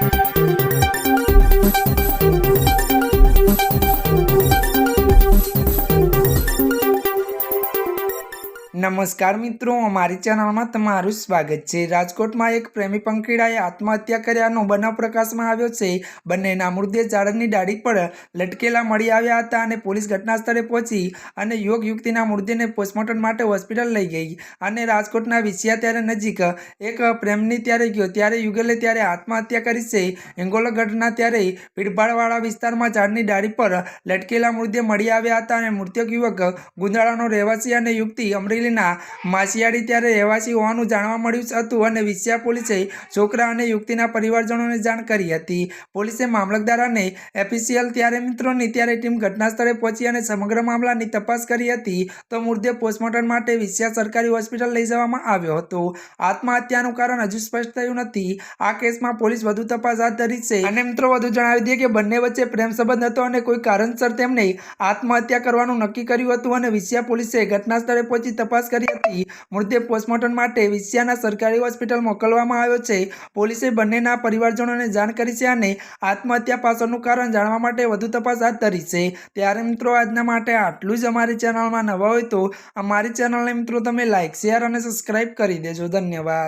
Thank you. નમસ્કાર મિત્રો, અમારી ચેનલમાં તમારું સ્વાગત છે. રાજકોટમાં એક પ્રેમી પંખીડાએ આત્મહત્યા કર્યાનો બનાવ પ્રકાશમાં આવ્યો છે. બંનેના મૃતદેહ ઝાડની ડાળી પર લટકેલા મળી આવ્યા હતા અને પોલીસ ઘટનાસ્થળે પહોંચી અને યુવક યુક્તિના મૃતદેહને પોસ્ટમોર્ટમ માટે હોસ્પિટલ લઈ ગઈ અને રાજકોટના વિસિયા ત્યારે નજીક એક પ્રેમની ત્યારે ગયો. ત્યારે યુગલે ત્યારે આત્મહત્યા કરી છે. એંગોલગઢના ત્યારે ભીડભાડવાળા વિસ્તારમાં ઝાડની ડાળી પર લટકેલા મૃતદેહ મળી આવ્યા હતા અને મૃતક યુવક ગુંદાળાનો રહેવાસી અને યુવતી અમરેલીના માસિયાળી ત્યારે રહેવાસી હોવાનું જાણવા મળ્યું હતું અને વિસિયા પોલીસે છોકરા અને યુવતીના પરિવારજનોને જાણ કરી હતી. પોલીસે મામલતદાર અને એફિસિયલ ત્યારે મિત્રોની ત્યારે ટીમ ઘટના પહોંચી અને સમગ્ર મામલાની તપાસ કરી હતી તો મૃતદેહ પોસ્ટમોર્ટમ માટે વિસિયા સરકારી હોસ્પિટલ લઈ જવામાં આવ્યો હતો. આત્મહત્યાનું કારણ હજુ સ્પષ્ટ થયું નથી. આ કેસમાં પોલીસ વધુ તપાસ હાથ ધરી છે. અને મિત્રો વધુ જણાવી દઈએ કે બંને વચ્ચે પ્રેમ સંબંધ હતો અને કોઈ કારણસર તેમણે આત્મહત્યા કરવાનું નક્કી કર્યું હતું અને વિસિયા પોલીસે ઘટના સ્થળે પહોંચી તપાસ કરી હતી. મૃતદેહ પોસ્ટમોર્ટમ માટે વિસિયાના સરકારી હોસ્પિટલ મોકલવામાં આવ્યો છે. પોલીસે બંનેના પરિવારજનોને જાણ કરી છે અને આત્મહત્યા પાછળનું કારણ જાણવા માટે વધુ તપાસ હાથ ધરી છે. ત્યારે મિત્રો, આજના માટે આટલું જ અમારી ચેનલમાં નવા હોય તો અમારી ચેનલને મિત્રો, તમે લાઇક શેર અને સબસ્ક્રાઇબ કરી દેજો. ધન્યવાદ.